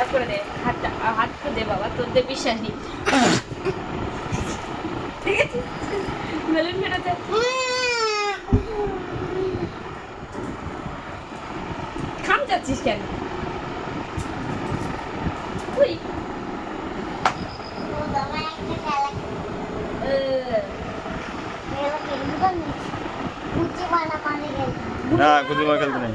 হাত করে দে হাতটা হাত করে দে বাবা তোর দে বিশ্বাস নেই। ঠিক আছে? বেলুন ফেটাতে খাম যাচ্ছিস কেন? তুই না কুচুমা খেলতে নেই।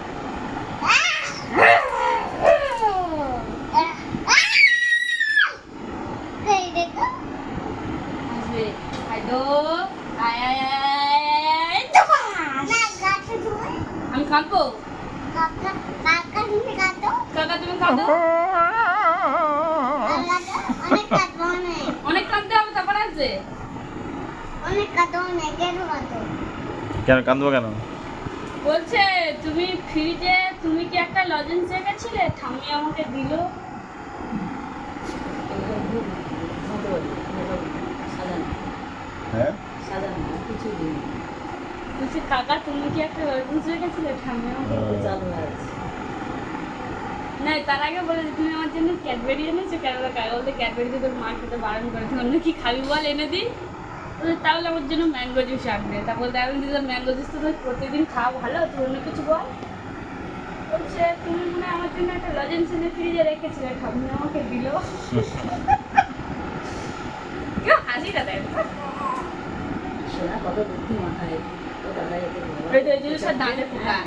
আসবে হয়তো আয় আয় আয় আয় দবাস। আমি কাঁদবো কাকা তুমি কাঁদো অনেক কাঁদতে হবে তারপর আসবে। কেন কান্দবো কেন? বলছে তুমি ফ্রিজে তুমি কি একটা লজেন্স রেখেছিলে? ঠাম্মি আমাকে দিল। হ্যাঁ? বলছে কাকা তুমি কি একটা লজেন্স রেখেছিলে? ঠাম্মি আমাকে দিল?" না তার আগে বলে তুমি আমার জন্য ক্যাডবেরি এনেছো? কেন কাকা বলতে ক্যাডবেরি তো তোর মা খেতে বারণ করে। অন্য কি খাবি বল এনে দিই। তাহলে আমার জন্য ম্যাঙ্গো জুস আনবে। তারপর আমি দিদি ম্যাঙ্গো জুস তো প্রতিদিন খাওয়া ভালো তুই অন্য কিছু বল। বলছে তুমি মনে হয় আমার জন্য একটা লজেন্স এনে ফ্রিজে রেখেছিলে ঠাম্মি আমাকে দিল। কত বুদ্ধি মাথায় ও দাদা এতে ওই তো ওই জিনিসটা দাঁড়ে পোকা